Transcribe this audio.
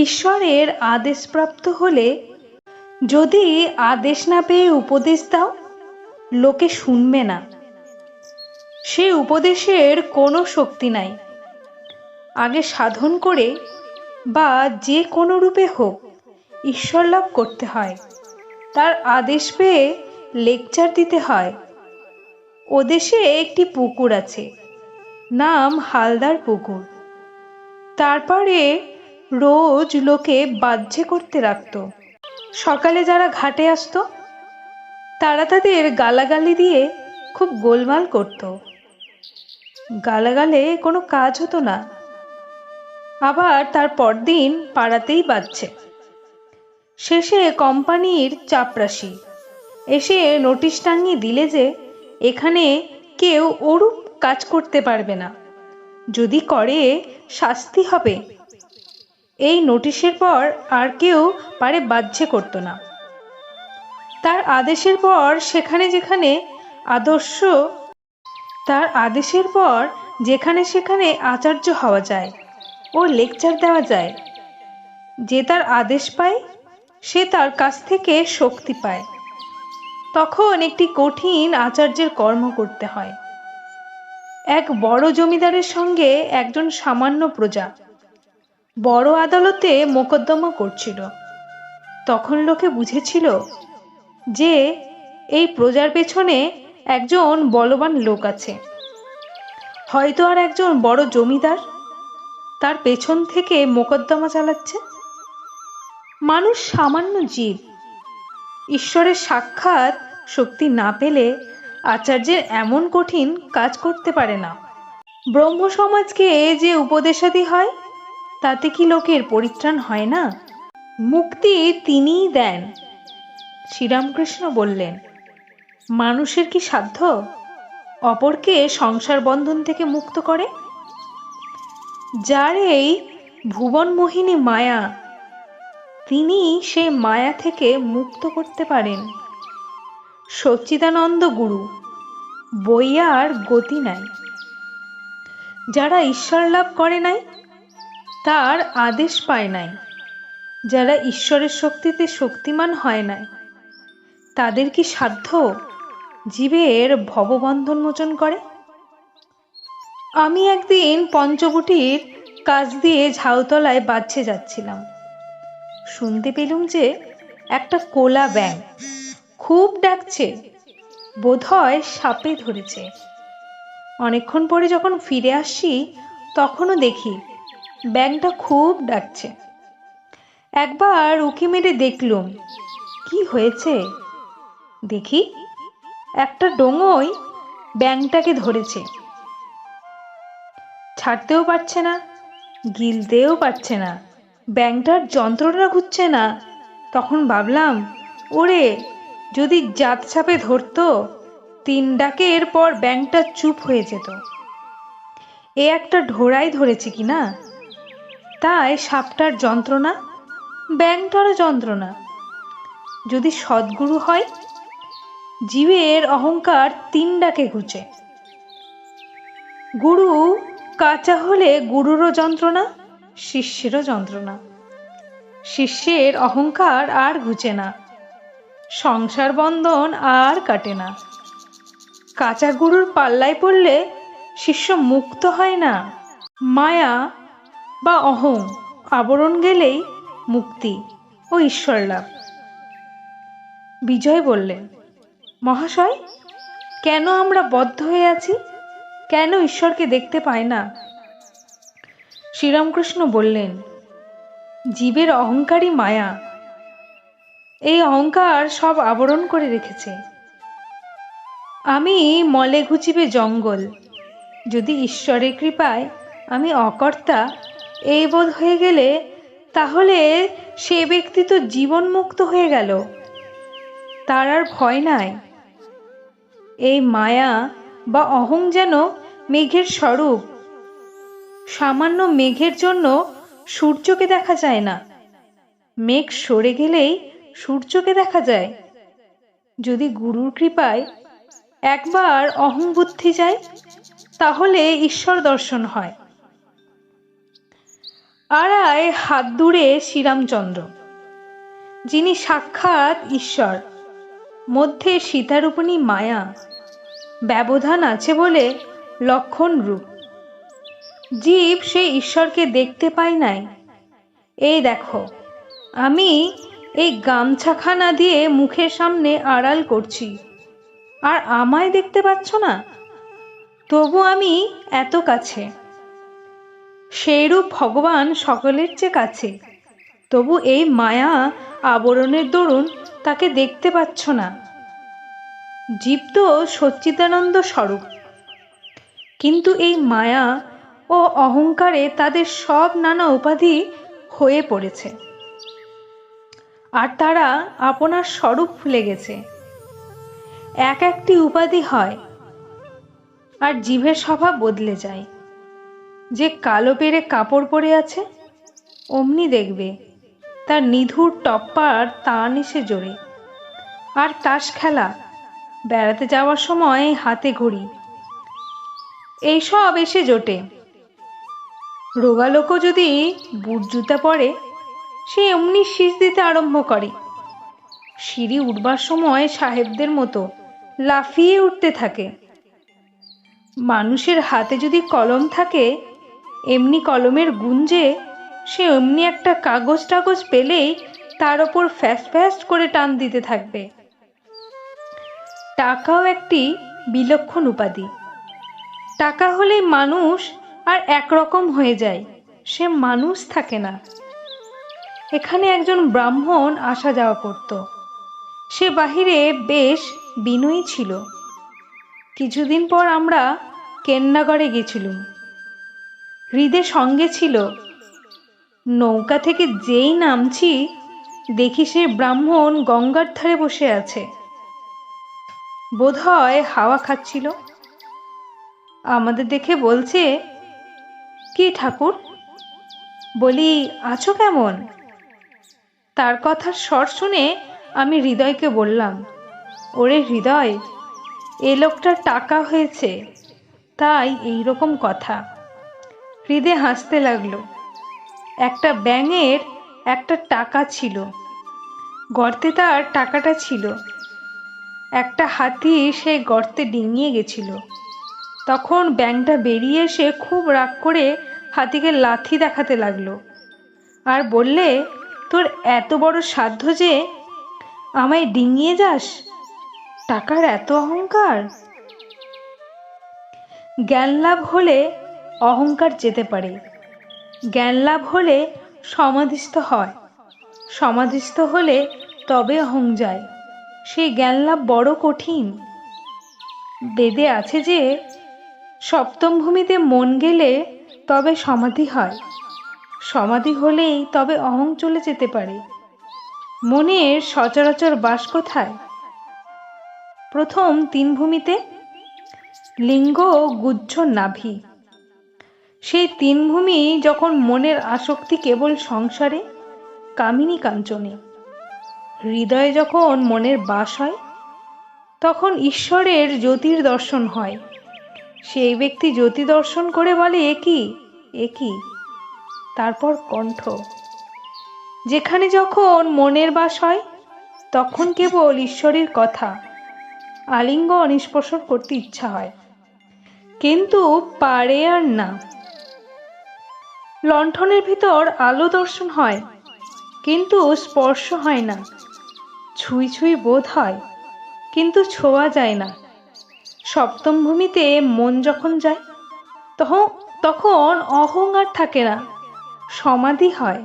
ঈশ্বরের আদেশপ্রাপ্ত হলে যদি আদেশ না পেয়ে উপদেশ দাও, লোকে শুনবে না। সে উপদেশের কোনো শক্তি নাই। আগে সাধন করে বা যে কোনো রূপে হোক, ঈশ্বর লাভ করতে হয়। তার আদেশ পেয়ে লেকচার দিতে হয়। ও দেশে একটি পুকুর আছে, নাম হালদার পুকুর। তারপরে রোজ লোকে বাহ্যে করতে রাখত। সকালে যারা ঘাটে আসতো, তারা তাদের গালাগালি দিয়ে খুব গোলমাল করত। গালাগালে কোনো কাজ হতো না। আবার তার পরদিন পাড়াতেই বাজছে। শেষে কোম্পানির চাপরাশি। এসে নোটিশ টাঙিয়ে দিলে যে এখানে কেউ ওরূপ কাজ করতে পারবে না। যদি করে, শাস্তি হবে। এই নোটিশের পর আর কেউ পারে বাহ্যে করতো না। তার আদেশের পর সেখানে যেখানে আদর্শ, তার আদেশের পর যেখানে সেখানে আচার্য হওয়া যায় ও লেকচার দেওয়া যায়। যে তার আদেশ পায়, সে তার কাছ থেকে শক্তি পায়। তখন একটি কঠিন আচার্যের কর্ম করতে হয়। এক বড় জমিদারের সঙ্গে একজন সামান্য প্রজা বড় আদালতে মোকদ্দমা করছিল। তখন লোকে বুঝেছিল যে এই প্রজার পেছনে একজন বলবান লোক আছে। হয়তো আর একজন বড় জমিদার তার পেছন থেকে মোকদ্দমা চালাচ্ছে। মানুষ সামান্য জীব। ঈশ্বরের সাক্ষাৎ শক্তি না পেলে আচার্যের এমন কঠিন কাজ করতে পারে না। ব্রহ্ম সমাজকে যে উপদেশাদি হয় তাতে কি লোকের পরিত্রাণ হয় না? মুক্তি তিনিই দেন। শ্রীরামকৃষ্ণ বললেন, মানুষের কি সাধ্য? অপরকে সংসার বন্ধন থেকে মুক্ত করে? যার এই ভুবন মোহিনী মায়া, তিনি সেই মায়া থেকে মুক্ত করতে পারেন। সচ্চিদানন্দ গুরু, বইয়ার গতি নাই। যারা ঈশ্বর লাভ করে নাই তার আদেশ পায় নাই। যারা ঈশ্বরের শক্তিতে শক্তিমান হয় নাই, তাদের কি সাধ্য জীবের ভববন্ধন মোচন করে? আমি একদিন পঞ্চবটির কাজ দিয়ে ঝাউতলায় বাচ্ছে যাচ্ছিলাম। শুনতে পেলুম যে একটা কোলা ব্যাং খুব ডাকছে, বোধহয় সাপে ধরেছে। অনেকক্ষণ পরে যখন ফিরে আসছি তখনও দেখি ব্যাংটা খুব ডাকছে। একবার উকি মেরে দেখলুম, কি হয়েছে? দেখি, একটা ডোঙই ব্যাংটাকে ধরেছে। ছাড়তেও পারছে না, গিলতেও পারছে না, ব্যাংটার যন্ত্রণা ঘুরছে না। তখন ভাবলাম, ওরে, যদি জাত ছাপে ধরতো, তিন ডাকের পর ব্যাংটা চুপ হয়ে যেত। এ একটা ঢোড়াই ধরেছে কি না তাই সাপটার যন্ত্রণা ব্যাংটারও যন্ত্রণা। যদি সদ্গুরু হয়, জীবের অহংকার তিন ডাকে ঘুচে। গুরু কাঁচা হলে গুরুরও যন্ত্রণা, শিষ্যেরও যন্ত্রণা। শিষ্যের অহংকার আর ঘুচে না। সংসার বন্ধন আর কাটে না। কাঁচা গুরুর পাল্লায় পড়লে শিষ্য মুক্ত হয় না। মায়া বা অহং আবরণ গেলেই মুক্তি ও ঈশ্বর লাভ। বিজয় বললেন, মহাশয়, কেন আমরা বদ্ধ হয়ে আছি? কেন ঈশ্বরকে দেখতে পাই না? শ্রীরামকৃষ্ণ বললেন, জীবের অহংকারী মায়া। এই অহংকার সব আবরণ করে রেখেছে। আমি মলে ঘুচিবে জঙ্গল। যদি ঈশ্বরের কৃপায় আমি অকর্তা এই বোধ হয়ে গেলে তাহলে সে ব্যক্তি তো জীবনমুক্ত হয়ে গেল। তার আর ভয় নাই। এই মায়া বা অহং যেন মেঘের স্বরূপ। সামান্য মেঘের জন্য সূর্যকে দেখা যায় না। মেঘ সরে গেলেই সূর্যকে দেখা যায়। যদি গুরুর কৃপায় একবার অহং বুদ্ধি যায়, তাহলে ঈশ্বর দর্শন হয়। আড়ায় হাত দূরে শ্রীরামচন্দ্র, যিনি সাক্ষাৎ ঈশ্বর। মধ্যে সীতারূপণী মায়া, ব্যবধান আছে বলে লক্ষণ রূপ। জীব সেই ঈশ্বরকে দেখতে পায় নাই। এই দেখো, আমি এই গামছাখানা দিয়ে মুখের সামনে আড়াল করছি, আর আমায় দেখতে পাচ্ছ না? তবু আমি এত কাছে। সেইরূপ ভগবান সকলের চেয়ে কাছে। তবু এই মায়া আবরণের দরুন তাকে দেখতে পাচ্ছ না। জীব তো সচ্চিদানন্দ স্বরূপ। কিন্তু এই মায়া ও অহংকারে তাদের সব নানা উপাধি হয়ে পড়েছে। আর তারা আপনার স্বরূপ ভুলে গেছে। এক একটি উপাধি হয়, আর জীবের স্বভাব বদলে যায়। যে কালো কাপড় পরে আছে, অমনি দেখবে। তার নিধুর টপ্পার তান এসে জোরে। আর তাস খেলা, বেড়াতে যাওয়ার সময় হাতে ঘড়ি। এইসব এসে জোটে। রোগালোকও যদি বুট জুতা পরে, সে এমনি শীষ দিতে আরম্ভ করে। সিঁড়ি উঠবার সময় সাহেবদের মতো লাফিয়ে উঠতে থাকে। মানুষের হাতে যদি কলম থাকে এমনি কলমের গুঞ্জে সে এমনি একটা কাগজ টাগজ পেলেই তার ওপর ফ্যাস ফ্যাস করে টান দিতে থাকবে। টাকাও একটি বিলক্ষণ উপাধি। টাকা হলেই মানুষ আর একরকম হয়ে যায়, সে মানুষ থাকে না। এখানে একজন ব্রাহ্মণ আসা যাওয়া করত। সে বাহিরে বেশ বিনয়ী ছিল। কিছুদিন পর আমরা কেন্নাগড়ে গেছিলুম। হৃদে সঙ্গে ছিল। নৌকা থেকে যেই নামছি, দেখি সে ব্রাহ্মণ গঙ্গার ধারে বসে আছে। বোধহয় হাওয়া খাচ্ছিল। আমাদের দেখে বলছে, কি ঠাকুর? বলি, আছো কেমন? তার কথার স্বর শুনে আমি হৃদয়কে বললাম, ওরে হৃদয়, এ লোকটার টাকা হয়েছে, তাই এই রকম কথা। হৃদয় হাসতে লাগল। একটা ব্যাঙের একটা টাকা ছিল। গর্তে তার টাকাটা ছিল। একটা হাতি সে গর্তে ডিঙিয়ে গেছিল। তখন ব্যাংটা বেরিয়ে এসে খুব রাগ করে হাতিকে লাথি দেখাতে লাগল। আর বললে, তোর এত বড় সাধ্য যে আমায় ডিঙিয়ে যাস? টাকার এত অহংকার? জ্ঞান লাভ হলে অহংকার যেতে পারে। জ্ঞান লাভ হলে সমাধিস্থ হয়। সমাধিস্থ হলে তবে অহং যায়। সেই জ্ঞান লাভ বড় কঠিন। বেদে আছে যে, সপ্তম ভূমিতে মন গেলে তবে সমাধি হয়। সমাধি হলেই তবে অহং চলে যেতে পারে। মনের সচরাচর বাস কোথায়? প্রথম তিন ভূমিতে লিঙ্গ গুজ্জ নাভি। সেই তিন ভূমি যখন মনের আসক্তি কেবল সংসারে, কামিনী কাঞ্চনে। হৃদয়ে যখন মনের বাস হয়, তখন ঈশ্বরের জ্যোতির দর্শন হয়। সেই ব্যক্তি জ্যোতি দর্শন করে বলে একই একই তারপর কণ্ঠ। যেখানে যখন মনের বাস হয়, তখন কেবল ঈশ্বরের কথা আলিঙ্গ স্পর্শন করতে ইচ্ছা হয়। কিন্তু পারে আর না। লণ্ঠনের ভিতর আলো দর্শন হয়, কিন্তু স্পর্শ হয় না। ছুঁই ছুঁই বোধ হয়, কিন্তু ছোঁয়া যায় না। সপ্তম ভূমিতে মন যখন যায় তখন তখন অহং আর থাকে না, সমাধি হয়।